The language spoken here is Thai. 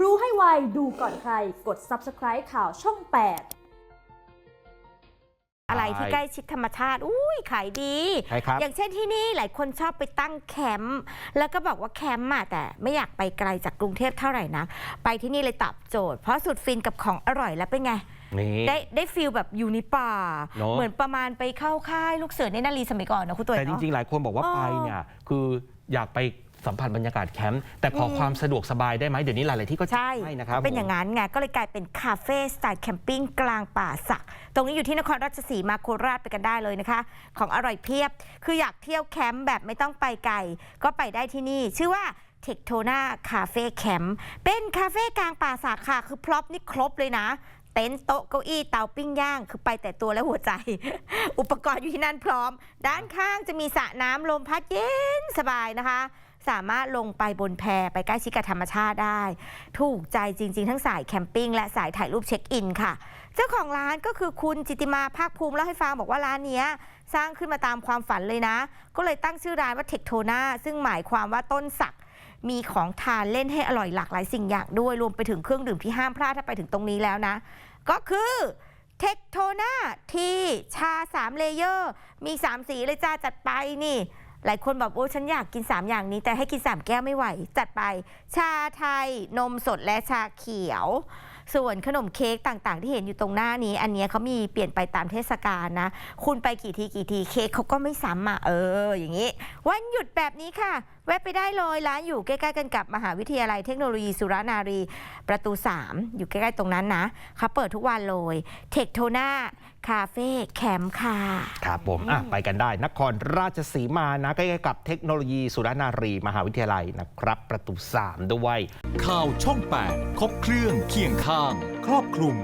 รู้ให้ไว ดูก่อนใคร กด subscribe ข่าวช่อง 8อะไรที่ใกล้ชิดธรรมชาติ อุ้ยขายดีใช่ครับอย่างเช่นที่นี่หลายคนชอบไปตั้งแคมป์ แล้วก็บอกว่าแคมป์อะแต่ไม่อยากไปไกลจากกรุงเทพเท่าไหร่นะ ไปที่นี่เลยตอบโจทย์ เพราะสุดฟินกับของอร่อยแล้วเป็นไงนี่ได้ได้ฟิลแบบอยู่ในป่าเนอะเหมือนประมาณไปเข้าค่ายลูกเสือในนารีสมัยก่อนนะคุณตัวแต่จริงๆ หลายคนบอกว่าอ๋อไปเนี่ยคืออยากไป สัมผัสบรรยากาศแคมป์แต่ขออมความสะดวกสบายได้ไหมเดี๋ยวนี้หลาย ๆ ที่ก็ใช่ให้นะครับเป็นอย่างผมนั้นไงก็เลยกลายเป็นคาเฟ่สไตล์แคมปิ้งกลางป่าสัก ตรงนี้อยู่ที่นครราชสีมาโคราชไปกันได้เลยนะคะ ของอร่อยเพียบ คืออยากเที่ยวแคมป์แบบไม่ต้องไปไกลก็ไปได้ที่นี่ ชื่อว่าเทคโทนาคาเฟ่แคมป์เป็นคาเฟ่กลางป่าสักค่ะ คือพร็อพนี่ครบเลยนะ เต็นท์โต๊ะเก้าอี้เตาปิ้งย่าง คือไปแต่ตัวและหัวใจ อุปกรณ์อยู่ที่นั่นพร้อม ด้านข้างจะมีสระน้ำลมพัดเย็นสบายนะคะ สามารถลงไปบนแพไปใกล้ชิดกับธรรมชาติได้ ถูกใจจริง ๆ ทั้งสายแคมปิ้งและสายถ่ายรูปเช็คอินค่ะ เจ้าของร้านก็คือคุณจิติมาภาคภูมิเล่าให้ฟังบอกว่าร้านนี้สร้างขึ้นมาตามความฝันเลยนะ ก็เลยตั้งชื่อร้านว่าเทคโทนาซึ่งหมายความว่าต้นสัก มีของทานเล่นให้อร่อยหลากหลายสิ่งอย่างด้วยรวมไปถึงเครื่องดื่มที่ห้ามพลาดถ้าไปถึงตรงนี้แล้วนะ ก็คือเทคโทนาทีชา 3 เลเยอร์ มี 3 สีเลยจ้าจัดไปนี่ หลายคนบอกโอ้ฉันอยากกิน 3 อย่างนี้ แต่ให้กิน 3 แก้วไม่ไหว จัดไป ชาไทย นมสดและชาเขียว ส่วนขนมเค้กต่างๆ ที่เห็นอยู่ตรงหน้านี้ อันเนี้ยเขามีเปลี่ยนไปตามเทศกาลนะ คุณไปกี่ทีกี่ทีเค้กเขาก็ไม่ซ้ำอะเออ อย่างนี้ วันหยุดแบบนี้ค่ะ แวะไปได้เลยร้านอยู่ใกล้ๆกันกับมหาวิทยาลัยเทคโนโลยีสุรนารี ประตู 3 อยู่ใกล้ๆตรงนั้นนะเขาเปิดทุกวันเลยเทคโทนาคาเฟ่แคมป์ค่ะ ครับผมอะไปกันได้ นครราชสีมานะใกล้ๆกับเทคโนโลยีสุรนารี มหาวิทยาลัยนะครับ ประตู 3 ด้วย ข่าวช่อง 8 ครบเครื่องเคียงข้าง ครอบคลุม